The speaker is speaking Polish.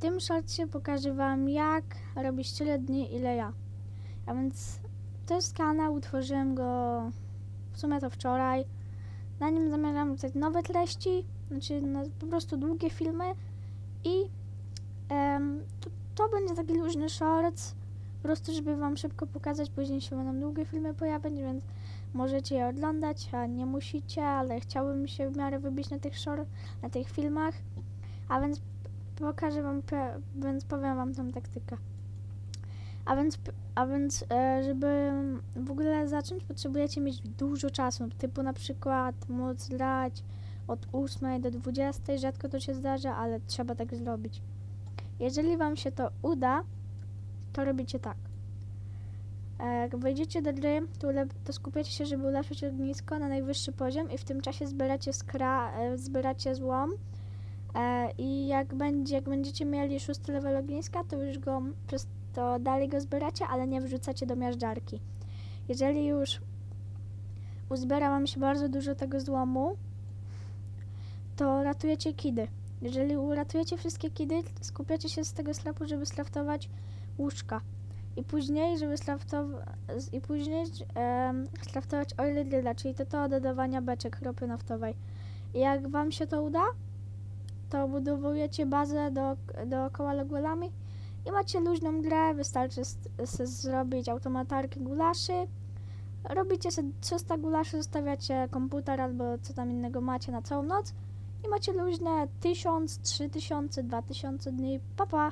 tym shortcie pokażę wam jak robić tyle dni ile ja. A więc to jest kanał, utworzyłem go w sumie to wczoraj. Na nim zamierzam wrzucać nowe treści, znaczy no, po prostu długie filmy i em, to, to będzie taki luźny short, po prostu żeby wam szybko pokazać, później się będą długie filmy pojawiać, więc możecie je oglądać, a nie musicie, ale chciałbym się w miarę wybić na tych short, na tych filmach, a więc pokażę wam, więc powiem wam tą taktykę. A więc, a więc e, żeby w ogóle zacząć, potrzebujecie mieć dużo czasu, typu na przykład móc grać od 8 do 20, rzadko to się zdarza, ale trzeba tak zrobić. Jeżeli wam się to uda, to robicie tak. E, Jak wejdziecie do gry, to skupiacie się, żeby ulepszyć ognisko na najwyższy poziom i w tym czasie zbieracie, skra- e, zbieracie złom e, i jak, będzie, jak będziecie mieli szósty level ogniska, to już go przez to dalej go zbieracie, ale nie wrzucacie do miażdżarki. Jeżeli już uzbiera wam się bardzo dużo tego złomu, to ratujecie kidy. Jeżeli uratujecie wszystkie kidy, skupiacie się z tego slapu, żeby slaftować łóżka. I później, żeby slaftować, i później em, slaftować oil czyli to to dodawania beczek ropy naftowej. I jak wam się to uda, to budowujecie bazę do, dookoła logolami i macie luźną grę, wystarczy zrobić automatarkę gulaszy. Robicie sobie 300 gulaszy, zostawiacie komputer albo co tam innego macie na całą noc i macie luźne 1000, 3000, 2000 dni. Pa, pa!